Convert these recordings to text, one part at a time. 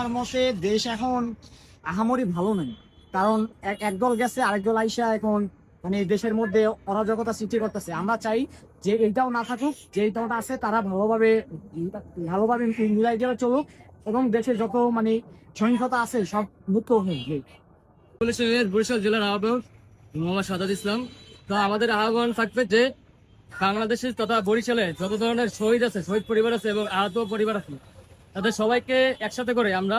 আমার মতে দেশ এখন আহামরি ভালো নেই। কারণ এক একদল গেছে আইসা এখন মানে দেশের মধ্যে অরাজকতা সৃষ্টি করতেছে। আমরা চাই যে এইটাও না থাকুক, যে এইটাও আছে, তারা ভালোভাবে ভালোভাবে মিলাই দিয়ে চলুক এবং দেশের যত মানে সহিংসতা আছে, সব মুক্ত হয়ে বরিশাল জেলার আহ্বায়ক মোহাম্মদ সাদাত ইসলাম। তো আমাদের আহ্বান থাকবে যে বাংলাদেশের তথা বরিশালে যত ধরনের শহীদ আছে, শহীদ পরিবার আছে এবং আহত পরিবার আছে তাদের সবাইকে একসাথে করে আমরা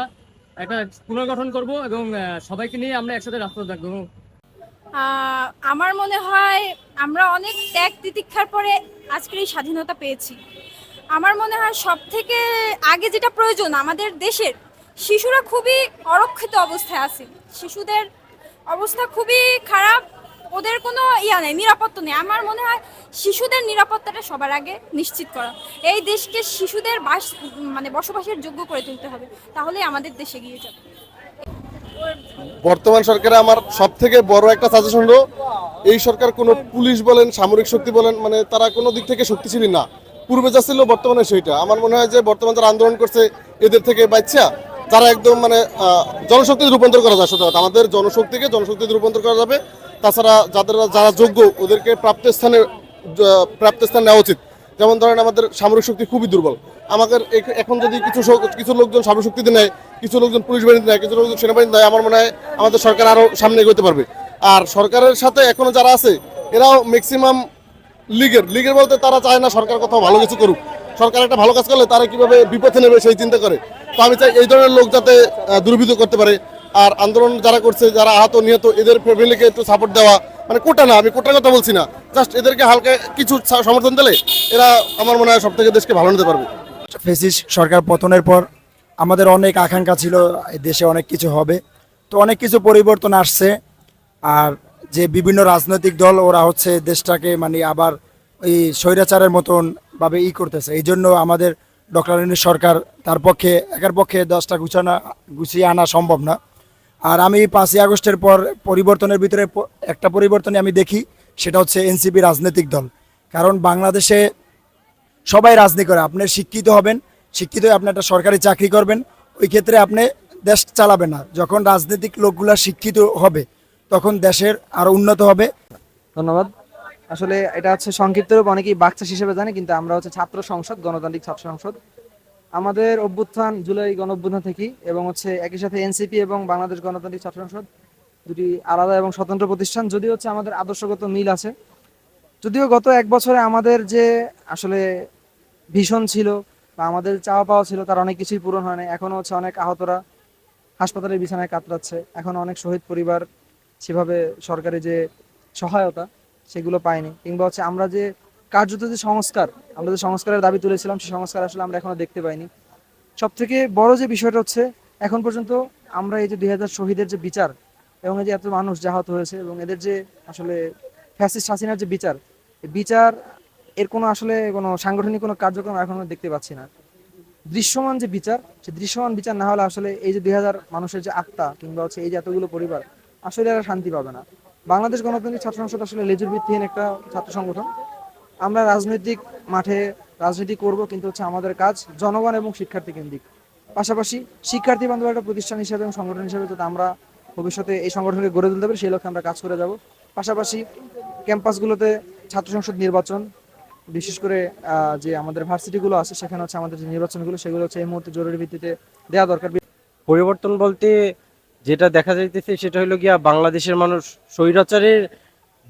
একটা পুনর্গঠন করব এবং সবাইকে নিয়ে আমরা একসাথে রাস্তা থাকব আমার মনে হয় আমরা অনেক ত্যাগ তিতিক্ষার পরে আজকের এই স্বাধীনতা পেয়েছি। আমার মনে হয় সব থেকে আগে যেটা প্রয়োজন আমাদের দেশের, শিশুরা খুবই অরক্ষিত অবস্থায় আছে। শিশুদের অবস্থা খুবই খারাপ ওদের কোনো ইয়া নেই, নিরাপত্তা নেই। আমার মনে হয় শিশুদের নিরাপত্তাটা সবার আগে নিশ্চিত করা। এই দেশকে শিশুদের বাস মানে বসবাসের যোগ্য করে তুলতে হবে। তাহলে আমাদের দেশ এগিয়ে যাবে। বর্তমান সরকারে আমার সব থেকে বড় একটা সাজেশন হলো, এই সরকার কোনো পুলিশ বলেন, সামরিক শক্তি বলেন মানে তারা কোনো দিক থেকে শক্তিশালী না। পূর্বে যা ছিল বর্তমানে সেইটা। আমার মনে হয় যে বর্তমান যারা আন্দোলন করছে, এদের থেকে বাচ্চা যারা একদম মানে জনশক্তিতে রূপান্তর করা যায়। সত্যি আমাদের জনশক্তিকে জনশক্তিতে রূপান্তর করা যাবে। তাছাড়া যাদের যারা যোগ্য, ওদেরকে প্রাপ্ত স্থানে, প্রাপ্ত স্থান নেওয়া উচিত। যেমন ধরেন আমাদের সামরিক শক্তি খুবই দুর্বল। আমাদের এখ- এখন যদি কিছু কিছু লোকজন সামরিক শক্তিতে নেয়, কিছু লোকজন পুলিশ বাহিনীতে নেয়, কিছু লোকজন সেনাবাহিনী দেয় আমার মনে হয় আমাদের সরকার আরও সামনে এগোতে পারবে। আর সরকারের সাথে এখনও যারা আছে, এরাও ম্যাক্সিমাম লিগের। লিগের বলতে তারা চায় না সরকার কোথাও ভালো কিছু করুক। সরকার একটা ভালো কাজ করলে তারা কীভাবে বিপথে নেবে সেই চিন্তা করে। তো আমি চাই এই ধরনের লোক যাতে দুর্বৃত্ত করতে পারে। আর আন্দোলন যারা করছে, যারা আহত, নিহত, এদের ফ্যামিলিকে একটু সাপোর্ট দেওয়া মানে কোটা না, আমি কোটার কথা বলছি না। জাস্ট এদেরকে হালকা কিছু সমর্থন দিলে এরা আমার মনে হয় সব থেকে দেশকে ভালো নিতে পারবে। ফেসিস সরকার পতনের পর আমাদের অনেক আকাঙ্ক্ষা ছিল, এই দেশে অনেক কিছু হবে। তো অনেক কিছু পরিবর্তন আসছে, আর যে বিভিন্ন রাজনৈতিক দল, ওরা হচ্ছে দেশটাকে মানে আবার এই স্বৈরাচারের মতন ভাবে ই করতেছে। এই জন্য আমাদের ডক্টর সরকার তার পক্ষে, একার পক্ষে দশটা গুছানা, গুছিয়ে আনা সম্ভব না। আর আমি পাঁচই আগস্টের পর পরিবর্তনের ভিতরে একটা পরিবর্তনই আমি দেখি, সেটা হচ্ছে এনসিপি রাজনৈতিক দল। কারণ বাংলাদেশে সবাই রাজনীতি করে, আপনি শিক্ষিত হবেন, শিক্ষিত হয়ে আপনি একটা সরকারি চাকরি করবেন, ওই ক্ষেত্রে আপনি দেশ চালাবেন না। যখন রাজনৈতিক লোকগুলা শিক্ষিত হবে, তখন দেশের আরও উন্নত হবে। ধন্যবাদ। আসলে এটা হচ্ছে সংক্ষিপ্ত রূপ, অনেকেই বাকচাষ হিসেবে জানে, কিন্তু আমরা হচ্ছে ছাত্র সংসদ, গণতান্ত্রিক ছাত্র সংসদ। আমাদের অভ্যুত্থান জুলাই গণ অভ্যুত্থান থেকেই এবং হচ্ছে একই সাথে এনসিপি এবং বাংলাদেশ গণতান্ত্রিক ছাত্র সংসদ দুটি আলাদা এবং স্বতন্ত্র প্রতিষ্ঠান, যদিও হচ্ছে আমাদের আদর্শগত মিল আছে। যদিও গত এক বছরে আমাদের যে আসলে ভীষণ ছিল বা আমাদের চাওয়া পাওয়া ছিল, তার অনেক কিছুই পূরণ হয় না এখনও হচ্ছে অনেক আহতরা হাসপাতালের বিছানায় কাতরাচ্ছে। এখন অনেক শহীদ পরিবার সেভাবে সরকারি যে সহায়তা সেগুলো পায়নি। কিংবা হচ্ছে আমরা যে কার্যত যে সংস্কার, আমরা যে সংস্কারের দাবি তুলেছিলাম, সেই সংস্কার আসলে আমরা এখনও দেখতে পাইনি। সব থেকে বড় যে বিষয়টা হচ্ছে, এখন পর্যন্ত আমরা এই যে দুই হাজার শহীদের যে বিচার এবং এই যে এত মানুষ যাহত হয়েছে এবং এদের যে আসলে ফ্যাসিস্ট হাসিনার যে বিচার বিচার এর কোনো আসলে কোনো সাংগঠনিক কোনো কার্যক্রম এখনও দেখতে পাচ্ছি না। দৃশ্যমান যে বিচার সে দৃশ্যমান বিচার না হলে আসলে এই যে দুই হাজার মানুষের যে আত্মা কিংবা হচ্ছে এই যে এতগুলো পরিবার, আসলে এরা শান্তি পাবে না। বাংলাদেশ গণতান্ত্রিক ছাত্র সংসদ আসলে লেজুর ভিত্তিহীন একটা ছাত্র সংগঠন। আমরা রাজনৈতিক মাঠে রাজনীতি করব, কিন্তু হচ্ছে আমাদের কাজ জনগণ এবং শিক্ষার্থী কেন্দ্রিক। পাশাপাশি শিক্ষার্থী বান্ধব একটা প্রতিষ্ঠান হিসেবে এবং সংগঠন হিসেবে যাতে আমরা ভবিষ্যতে এই সংগঠনকে গড়ে তুলতে পারি, সেই লক্ষ্যে আমরা কাজ করে যাব। পাশাপাশি ক্যাম্পাসগুলোতে ছাত্র সংসদ নির্বাচন, বিশেষ করে যে আমাদের ভার্সিটিগুলো আছে, সেখানে হচ্ছে আমাদের যে নির্বাচনগুলো, সেগুলো হচ্ছে এই মুহূর্তে জরুরি ভিত্তিতে দেওয়া দরকার। পরিবর্তন বলতে যেটা দেখা যাইতেছে, সেটা হলো গিয়া বাংলাদেশের মানুষ স্বৈরাচারের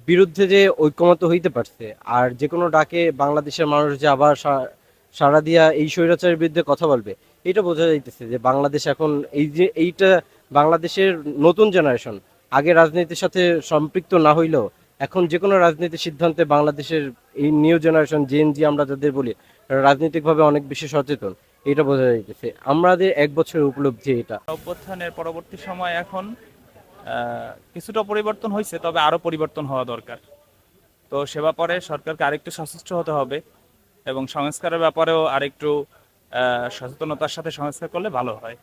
বিরুদ্ধে যে ঐক্যমত হইতে পারছে, আর যে কোনো ডাকে বাংলাদেশের মানুষ যে আবার সা- সাড়া দিয়া এই স্বৈরাচারের বিরুদ্ধে কথা বলবে, এটা বোঝা যাইতেছে যে বাংলাদেশ এখন এই যে, এইটা বাংলাদেশের নতুন জেনারেশন, আগে রাজনীতির সাথে সম্পৃক্ত না হইলেও এখন যে কোনো রাজনীতির সিদ্ধান্তে বাংলাদেশের এই নিউ জেনারেশন, জেন জি আমরা যাদের বলি রাজনৈতিকভাবে অনেক বেশি সচেতন, এটা বোঝা যাইতেছে। আমাদের এক বছরের উপলব্ধি এটা। অভ্যুত্থানের পরবর্তী সময় এখন কিছুটা পরিবর্তন হয়েছে, তবে আরও পরিবর্তন হওয়া দরকার। তো সে ব্যাপারে সরকারকে আরেকটু সচেষ্ট হতে হবে এবং সংস্কারের ব্যাপারেও আরেকটু সচেতনতার সাথে সংস্কার করলে ভালো হয়।